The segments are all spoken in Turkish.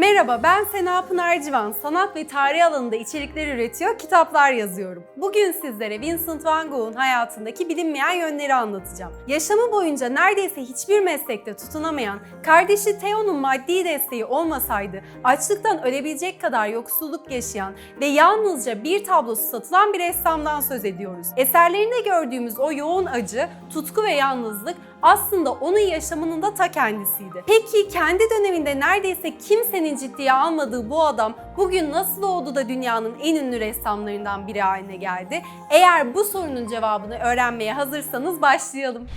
Merhaba ben Sena Pınar Civan. Sanat ve tarih alanında içerikler üretiyor, kitaplar yazıyorum. Bugün sizlere Vincent van Gogh'un hayatındaki bilinmeyen yönleri anlatacağım. Yaşamı boyunca neredeyse hiçbir meslekte tutunamayan, kardeşi Theo'nun maddi desteği olmasaydı açlıktan ölebilecek kadar yoksulluk yaşayan ve yalnızca bir tablosu satılan bir ressamdan söz ediyoruz. Eserlerinde gördüğümüz o yoğun acı, tutku ve yalnızlık aslında onun yaşamının da ta kendisiydi. Peki kendi döneminde neredeyse kimsenin ciddiye almadığı bu adam bugün nasıl oldu da dünyanın en ünlü ressamlarından biri haline geldi? Eğer bu sorunun cevabını öğrenmeye hazırsanız başlayalım.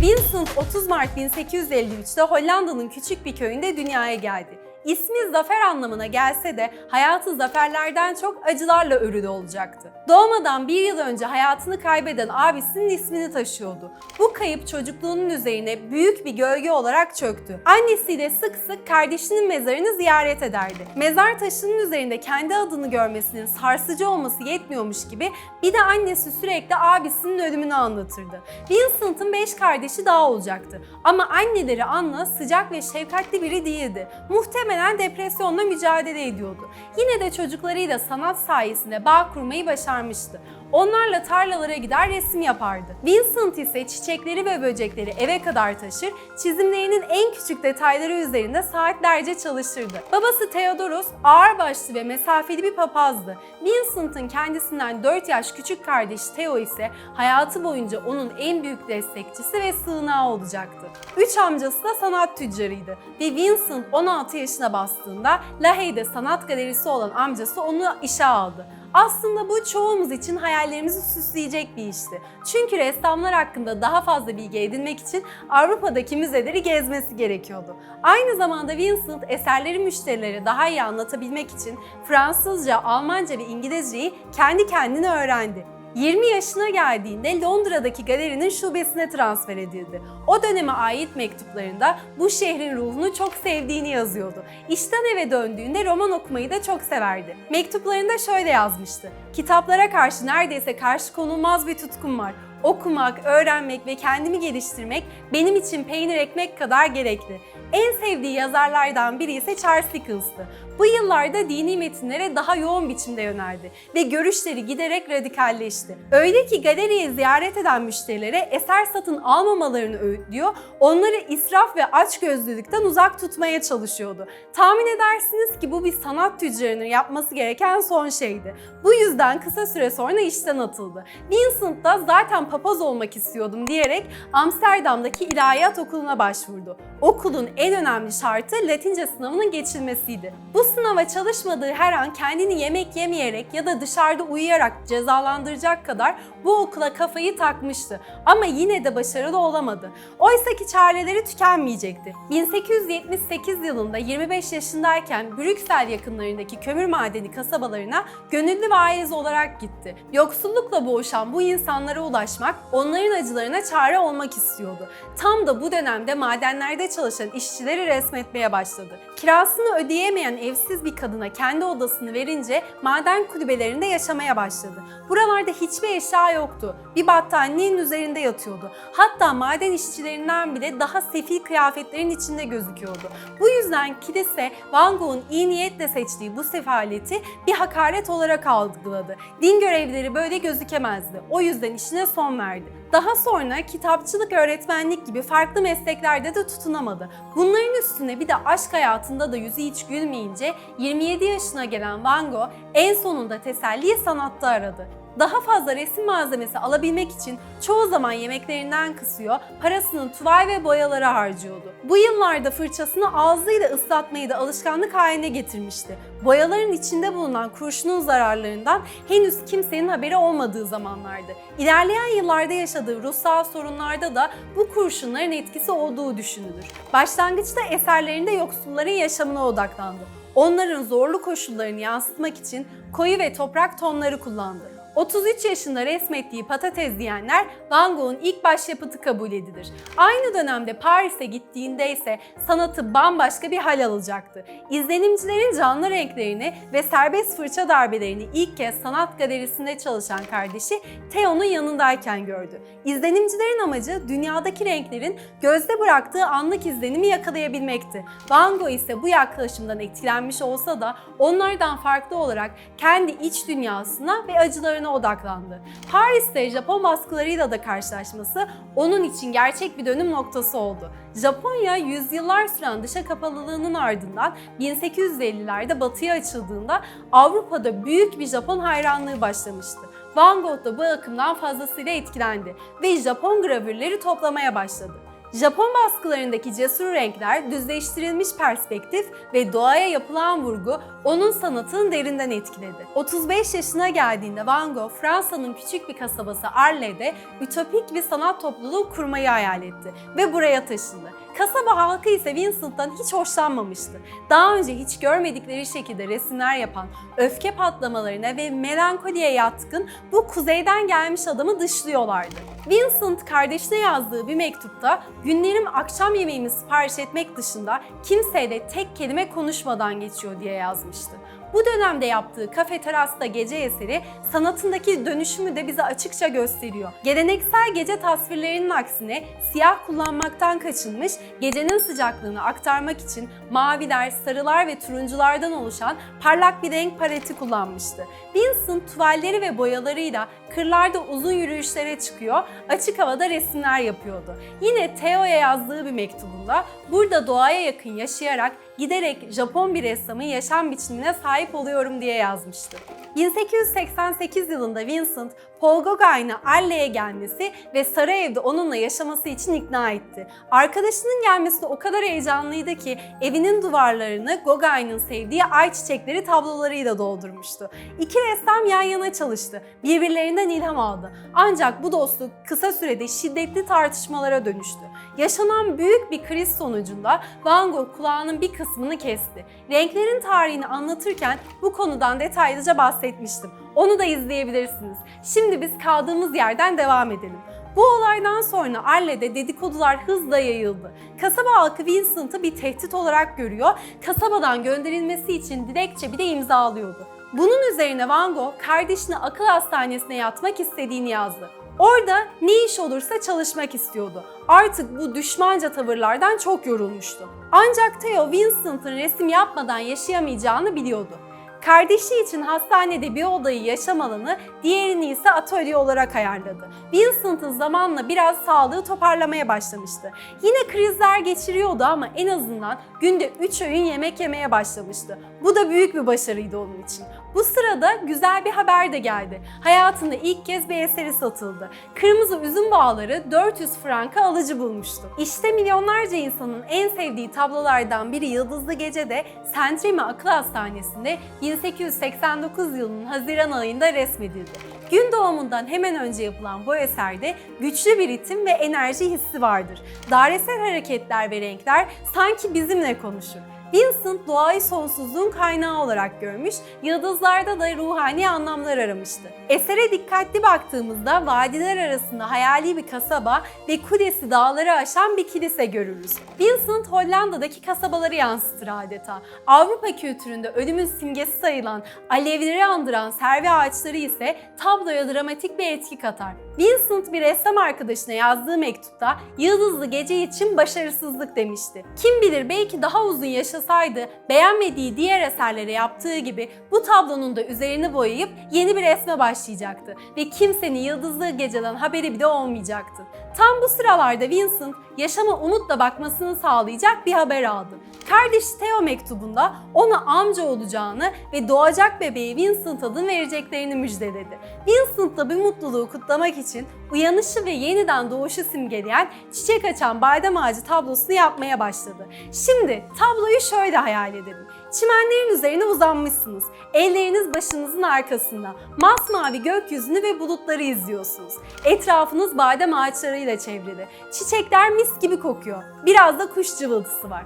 Vincent 30 Mart 1853'te Hollanda'nın küçük bir köyünde dünyaya geldi. İsmi zafer anlamına gelse de hayatı zaferlerden çok acılarla örülü olacaktı. Doğmadan bir yıl önce hayatını kaybeden abisinin ismini taşıyordu. Bu kayıp çocukluğunun üzerine büyük bir gölge olarak çöktü. Annesiyle sık sık kardeşinin mezarını ziyaret ederdi. Mezar taşının üzerinde kendi adını görmesinin sarsıcı olması yetmiyormuş gibi bir de annesi sürekli abisinin ölümünü anlatırdı. Vincent'ın beş kardeşi daha olacaktı. Ama anneleri Anna sıcak ve şefkatli biri değildi. Muhtemelen depresyonla mücadele ediyordu. Yine de çocuklarıyla sanat sayesinde bağ kurmayı başarmıştı. Onlarla tarlalara gider resim yapardı. Vincent ise çiçekleri ve böcekleri eve kadar taşır, çizimlerinin en küçük detayları üzerinde saatlerce çalışırdı. Babası Theodorus ağırbaşlı ve mesafeli bir papazdı. Vincent'ın kendisinden 4 yaş küçük kardeşi Theo ise hayatı boyunca onun en büyük destekçisi ve sığınağı olacaktı. Üç amcası da sanat tüccarıydı ve Vincent 16 yaşına bastığında Lahey'de sanat galerisi olan amcası onu işe aldı. Aslında bu çoğumuz için hayallerimizi süsleyecek bir işti. Çünkü ressamlar hakkında daha fazla bilgi edinmek için Avrupa'daki müzeleri gezmesi gerekiyordu. Aynı zamanda Vincent eserleri müşterilere daha iyi anlatabilmek için Fransızca, Almanca ve İngilizceyi kendi kendine öğrendi. 20 yaşına geldiğinde Londra'daki galerinin şubesine transfer edildi. O döneme ait mektuplarında bu şehrin ruhunu çok sevdiğini yazıyordu. İşten eve döndüğünde roman okumayı da çok severdi. Mektuplarında şöyle yazmıştı. Kitaplara karşı neredeyse karşı konulmaz bir tutkum var. Okumak, öğrenmek ve kendimi geliştirmek benim için peynir ekmek kadar gerekli. En sevdiği yazarlardan biri ise Charles Dickens'tı. Bu yıllarda dini metinlere daha yoğun biçimde yöneldi ve görüşleri giderek radikalleşti. Öyle ki galeriyi ziyaret eden müşterilere eser satın almamalarını öğütlüyor, onları israf ve açgözlülükten uzak tutmaya çalışıyordu. Tahmin edersiniz ki bu bir sanat tüccarının yapması gereken son şeydi. Bu yüzden kısa süre sonra işten atıldı. Vincent da zaten papaz olmak istiyordum diyerek Amsterdam'daki ilahiyat okuluna başvurdu. Okulun en önemli şartı Latince sınavının geçilmesiydi. Bu sınava çalışmadığı her an kendini yemek yemeyerek ya da dışarıda uyuyarak cezalandıracak kadar bu okula kafayı takmıştı. Ama yine de başarılı olamadı. Oysa ki çareleri tükenmeyecekti. 1878 yılında 25 yaşındayken Brüksel yakınlarındaki kömür madeni kasabalarına gönüllü vaiz olarak gitti. Yoksullukla boğuşan bu insanlara ulaşmak, onların acılarına çare olmak istiyordu. Tam da bu dönemde madenlerde çalışan işçileri resmetmeye başladı. Kirasını ödeyemeyen evsiz bir kadına kendi odasını verince maden kulübelerinde yaşamaya başladı. Buralarda hiçbir eşya yoktu. Bir battaniyenin üzerinde yatıyordu. Hatta maden işçilerinden bile daha sefil kıyafetlerin içinde gözüküyordu. Bu yüzden kilise Van Gogh'un iyi niyetle seçtiği bu sefaleti bir hakaret olarak algıladı. Din görevlileri böyle gözükemezdi. O yüzden işine son verdi. Daha sonra kitapçılık, öğretmenlik gibi farklı mesleklerde de tutunamadı. Bunların üstüne bir de aşk hayatında da yüzü hiç gülmeyince 27 yaşına gelen Van Gogh en sonunda teselliyi sanatta aradı. Daha fazla resim malzemesi alabilmek için çoğu zaman yemeklerinden kısıyor, parasını tuval ve boyalara harcıyordu. Bu yıllarda fırçasını ağzıyla ıslatmayı da alışkanlık haline getirmişti. Boyaların içinde bulunan kurşunun zararlarından henüz kimsenin haberi olmadığı zamanlardı. İlerleyen yıllarda yaşadığı ruhsal sorunlarda da bu kurşunların etkisi olduğu düşünülür. Başlangıçta eserlerinde yoksulların yaşamına odaklandı. Onların zorlu koşullarını yansıtmak için koyu ve toprak tonları kullandı. 33 yaşında resmettiği patates diyenler Van Gogh'un ilk başyapıtı kabul edilir. Aynı dönemde Paris'e gittiğinde ise sanatı bambaşka bir hal alacaktı. İzlenimcilerin canlı renklerini ve serbest fırça darbelerini ilk kez sanat galerisinde çalışan kardeşi Theo'nun yanındayken gördü. İzlenimcilerin amacı dünyadaki renklerin gözde bıraktığı anlık izlenimi yakalayabilmekti. Van Gogh ise bu yaklaşımdan etkilenmiş olsa da onlardan farklı olarak kendi iç dünyasına ve acılarına odaklandı. Paris'te Japon baskılarıyla da karşılaşması onun için gerçek bir dönüm noktası oldu. Japonya yüzyıllar süren dışa kapalılığının ardından 1850'lerde batıya açıldığında Avrupa'da büyük bir Japon hayranlığı başlamıştı. Van Gogh da bu akımdan fazlasıyla etkilendi ve Japon gravürleri toplamaya başladı. Japon baskılarındaki cesur renkler, düzleştirilmiş perspektif ve doğaya yapılan vurgu onun sanatını derinden etkiledi. 35 yaşına geldiğinde Van Gogh, Fransa'nın küçük bir kasabası Arles'de ütopik bir sanat topluluğu kurmayı hayal etti ve buraya taşındı. Kasaba halkı ise Vincent'tan hiç hoşlanmamıştı. Daha önce hiç görmedikleri şekilde resimler yapan, öfke patlamalarına ve melankoliye yatkın bu kuzeyden gelmiş adamı dışlıyorlardı. Vincent kardeşine yazdığı bir mektupta günlerim akşam yemeğimi sipariş etmek dışında kimseyle tek kelime konuşmadan geçiyor diye yazmıştı. Bu dönemde yaptığı Kafe Teras'ta gece eseri sanatındaki dönüşümü de bize açıkça gösteriyor. Geleneksel gece tasvirlerinin aksine siyah kullanmaktan kaçınmış, gecenin sıcaklığını aktarmak için maviler, sarılar ve turunculardan oluşan parlak bir renk paleti kullanmıştı. Vincent tuvalleri ve boyalarıyla kırlarda uzun yürüyüşlere çıkıyor, açık havada resimler yapıyordu. Yine Theo'ya yazdığı bir mektubunda burada doğaya yakın yaşayarak giderek Japon bir ressamın yaşam biçimine sahip oluyorum diye yazmıştı. 1888 yılında Vincent, Paul Gauguin'e Arles'e gelmesi ve Sarayev'de onunla yaşaması için ikna etti. Arkadaşının gelmesi o kadar heyecanlıydı ki evinin duvarlarını Gauguin'in sevdiği ay çiçekleri tablolarıyla doldurmuştu. İki ressam yan yana çalıştı. Birbirlerinden ilham aldı. Ancak bu dostluk kısa sürede şiddetli tartışmalara dönüştü. Yaşanan büyük bir kriz sonucunda Van Gogh kulağının bir kısmını kesti. Renklerin tarihini anlatırken bu konudan detaylıca bahsetmiştim. Onu da izleyebilirsiniz. Şimdi biz kaldığımız yerden devam edelim. Bu olaydan sonra Arles'de dedikodular hızla yayıldı. Kasaba halkı Vincent'ı bir tehdit olarak görüyor, kasabadan gönderilmesi için dilekçe bir de imzalıyordu. Bunun üzerine Van Gogh kardeşine akıl hastanesine yatmak istediğini yazdı. Orada ne iş olursa çalışmak istiyordu. Artık bu düşmanca tavırlardan çok yorulmuştu. Ancak Theo Vincent'ın resim yapmadan yaşayamayacağını biliyordu. Kardeşi için hastanede bir odayı yaşam alanı, diğerini ise atölye olarak ayarladı. Vincent'ın zamanla biraz sağlığı toparlamaya başlamıştı. Yine krizler geçiriyordu ama en azından günde 3 öğün yemek yemeye başlamıştı. Bu da büyük bir başarıydı onun için. Bu sırada güzel bir haber de geldi. Hayatında ilk kez bir eseri satıldı. Kırmızı üzüm bağları 400 franka alıcı bulmuştu. İşte milyonlarca insanın en sevdiği tablolardan biri Yıldızlı Gece'de Saint-Remy Akıl Hastanesi'nde 1889 yılının Haziran ayında resmedildi. Gün doğumundan hemen önce yapılan bu eserde güçlü bir ritim ve enerji hissi vardır. Dairesel hareketler ve renkler sanki bizimle konuşur. Vincent doğayı sonsuzluğun kaynağı olarak görmüş, yıldızlarda da ruhani anlamlar aramıştı. Esere dikkatli baktığımızda vadiler arasında hayali bir kasaba ve Kudesi dağları aşan bir kilise görürüz. Vincent Hollanda'daki kasabaları yansıtır adeta. Avrupa kültüründe ölümün simgesi sayılan, alevleri andıran servi ağaçları ise tabloya dramatik bir etki katar. Vincent bir ressam arkadaşına yazdığı mektupta yıldızlı gece için başarısızlık demişti. Kim bilir belki daha uzun yaşasaydı beğenmediği diğer eserlere yaptığı gibi bu tablonun da üzerini boyayıp yeni bir resme başlayacaktı ve kimsenin yıldızlı geceden haberi bile olmayacaktı. Tam bu sıralarda Vincent yaşama umutla bakmasını sağlayacak bir haber aldı. Kardeşi Theo mektubunda ona amca olacağını ve doğacak bebeği Vincent adını vereceklerini müjdeledi. Vincent da bu mutluluğu kutlamak için uyanışı ve yeniden doğuşu simgeleyen çiçek açan badem ağacı tablosunu yapmaya başladı. Şimdi tabloyu şöyle hayal edelim. Çimenlerin üzerine uzanmışsınız. Elleriniz başınızın arkasında. Masmavi gökyüzünü ve bulutları izliyorsunuz. Etrafınız badem ağaçlarıyla çevrili. Çiçekler mis gibi kokuyor. Biraz da kuş cıvıltısı var.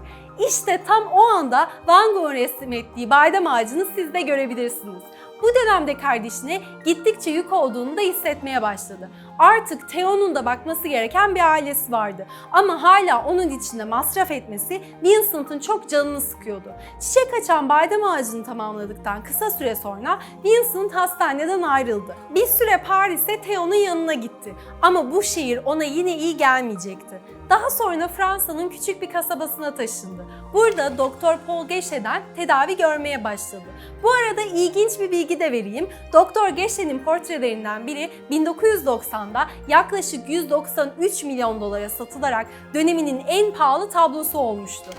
İşte tam o anda Van Gogh'un resmettiği badem ağacını siz de görebilirsiniz. Bu dönemde kardeşine gittikçe yük olduğunu da hissetmeye başladı. Artık Theo'nun da bakması gereken bir ailesi vardı. Ama hala onun içinde masraf etmesi Vincent'ın çok canını sıkıyordu. Çiçek açan badem ağacını tamamladıktan kısa süre sonra Vincent hastaneden ayrıldı. Bir süre Paris'e Theo'nun yanına gitti. Ama bu şehir ona yine iyi gelmeyecekti. Daha sonra Fransa'nın küçük bir kasabasına taşındı. Burada Doktor Paul Gesche'den tedavi görmeye başladı. Bu arada ilginç bir bilgi de vereyim. Doktor Gesche'nin portrelerinden biri 1990'da yaklaşık 193 milyon dolara satılarak döneminin en pahalı tablosu olmuştu.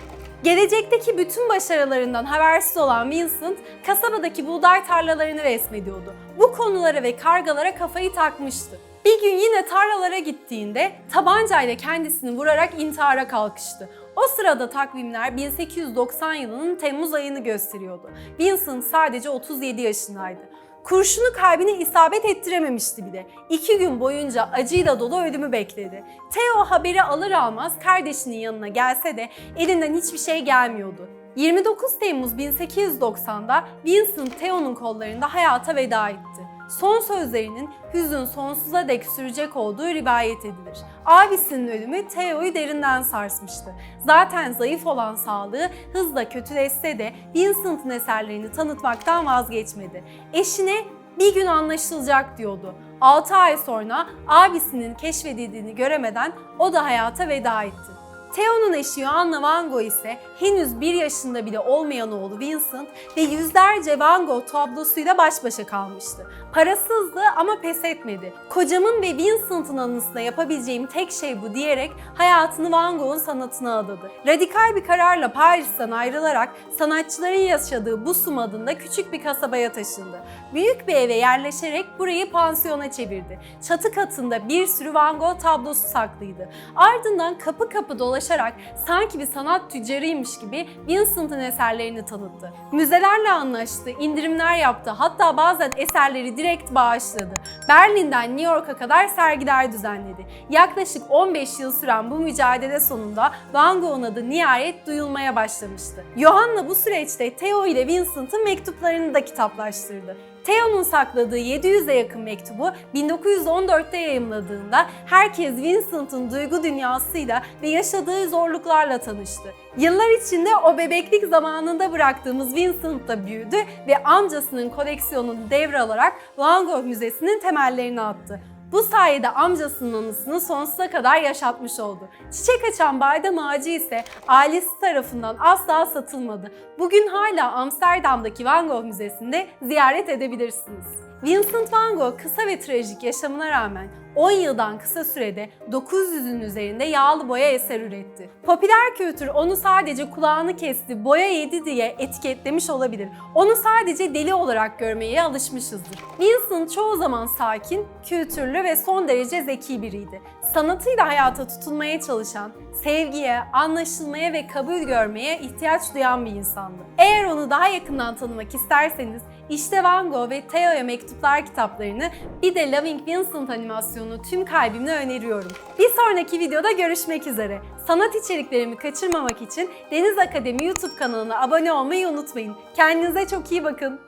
Gelecekteki bütün başarılarından habersiz olan Vincent, kasabadaki buğday tarlalarını resmediyordu. Bu konulara ve kargalara kafayı takmıştı. Bir gün yine tarlalara gittiğinde tabancayla kendisini vurarak intihara kalkıştı. O sırada takvimler 1890 yılının Temmuz ayını gösteriyordu. Vincent sadece 37 yaşındaydı. Kurşunu kalbine isabet ettirememişti bile. İki gün boyunca acıyla dolu ölümü bekledi. Theo haberi alır almaz kardeşinin yanına gelse de elinden hiçbir şey gelmiyordu. 29 Temmuz 1890'da Vincent Theo'nun kollarında hayata veda etti. Son sözlerinin hüzün sonsuza dek sürecek olduğu rivayet edilir. Abisinin ölümü Theo'yu derinden sarsmıştı. Zaten zayıf olan sağlığı hızla kötüleşse de Vincent'ın eserlerini tanıtmaktan vazgeçmedi. Eşine bir gün anlaşılacak diyordu. 6 ay sonra abisinin keşfedildiğini göremeden o da hayata veda etti. Theo'nun eşi Joanna Van Gogh ise henüz bir yaşında bile olmayan oğlu Vincent ve yüzlerce Van Gogh tablosuyla baş başa kalmıştı. Parasızdı ama pes etmedi. Kocamın ve Vincent'ın anısına yapabileceğim tek şey bu diyerek hayatını Van Gogh'un sanatına adadı. Radikal bir kararla Paris'ten ayrılarak sanatçıların yaşadığı Busum adında küçük bir kasabaya taşındı. Büyük bir eve yerleşerek burayı pansiyona çevirdi. Çatı katında bir sürü Van Gogh tablosu saklıydı. Ardından kapı kapı dolaşarak sanki bir sanat tüccarıymış gibi Vincent'ın eserlerini tanıttı. Müzelerle anlaştı, indirimler yaptı, hatta bazen eserleri direkt bağışladı. Berlin'den New York'a kadar sergiler düzenledi. Yaklaşık 15 yıl süren bu mücadele sonunda Van Gogh'un adı nihayet duyulmaya başlamıştı. Johanna bu süreçte Theo ile Vincent'ın mektuplarını da kitaplaştırdı. Theo'nun sakladığı 700'e yakın mektubu 1914'te yayımladığında herkes Vincent'ın duygu dünyasıyla ve yaşadığı zorluklarla tanıştı. Yıllar içinde o bebeklik zamanında bıraktığımız Vincent da büyüdü ve amcasının koleksiyonunu devralarak Van Gogh Müzesi'nin temellerini attı. Bu sayede amcasının anısını sonsuza kadar yaşatmış oldu. Çiçek açan badem ağacı ise ailesi tarafından asla satılmadı. Bugün hala Amsterdam'daki Van Gogh Müzesi'nde ziyaret edebilirsiniz. Vincent van Gogh kısa ve trajik yaşamına rağmen 10 yıldan kısa sürede 900'ün üzerinde yağlı boya eser üretti. Popüler kültür onu sadece kulağını kesti, boya yedi diye etiketlemiş olabilir. Onu sadece deli olarak görmeye alışmışızdır. Vincent çoğu zaman sakin, kültürlü ve son derece zeki biriydi. Sanatıyla hayata tutunmaya çalışan, sevgiye, anlaşılmaya ve kabul görmeye ihtiyaç duyan bir insandı. Eğer onu daha yakından tanımak isterseniz işte Van Gogh ve Theo'ya mektuplar kitaplarını bir de Loving Vincent animasyonu tüm kalbimle öneriyorum. Bir sonraki videoda görüşmek üzere. Sanat içeriklerimi kaçırmamak için Deniz Akademi YouTube kanalına abone olmayı unutmayın. Kendinize çok iyi bakın.